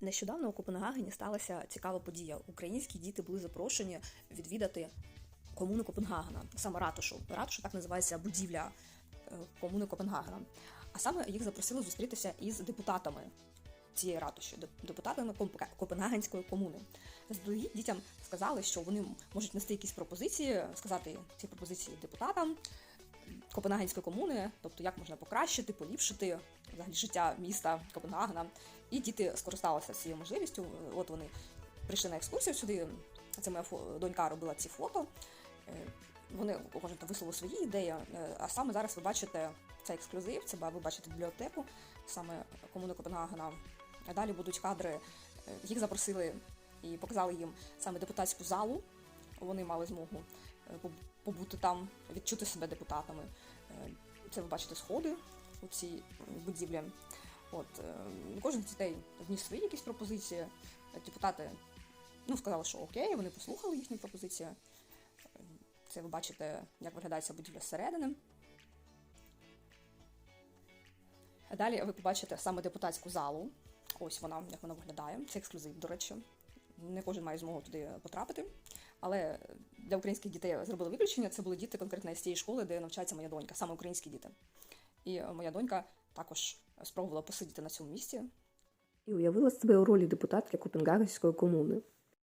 Нещодавно у Копенгагені сталася цікава подія. Українські діти були запрошені відвідати комуну Копенгагена, саме ратушу. Ратуша так називається будівля е, комуни Копенгагена. А саме їх запросили зустрітися із депутатами цієї ратуші, деп- депутатами Копенгагенської комуни. Заздалегідь дітям сказали, що вони можуть нести якісь пропозиції, сказати ці пропозиції депутатам. Копенгагенської комуни, тобто як можна покращити, поліпшити взагалі життя міста Копенгагена. І діти скористалися цією можливістю. От вони прийшли на екскурсію сюди. Це моя донька робила ці фото. Е, Вони кожен там висловив свої ідеї. Е, А саме зараз ви бачите це ексклюзив, це ви бачите бібліотеку саме комуни Копенгагена. Далі будуть кадри. е, Їх запросили і показали їм саме депутатську залу. Вони мали змогу побути там, відчути себе депутатами. Е, Це ви бачите сходи у цій будівлі. От е, кожен з дітей вніс свої якісь пропозиції. Е, Депутати ну, сказали, що окей, вони послухали їхні пропозиції. Е, Це ви бачите, як виглядає ця будівля зсередини. Далі ви побачите саме депутатську залу. Ось вона, як вона виглядає. Це ексклюзив, до речі. Не кожен має змогу туди потрапити. Але для українських дітей зробили виключення. Це були діти конкретно з цієї школи, де навчається моя донька, саме українські діти. І моя донька також спробувала посидіти на цьому місці. і уявила себе у ролі депутатки Копенгагенської комуни.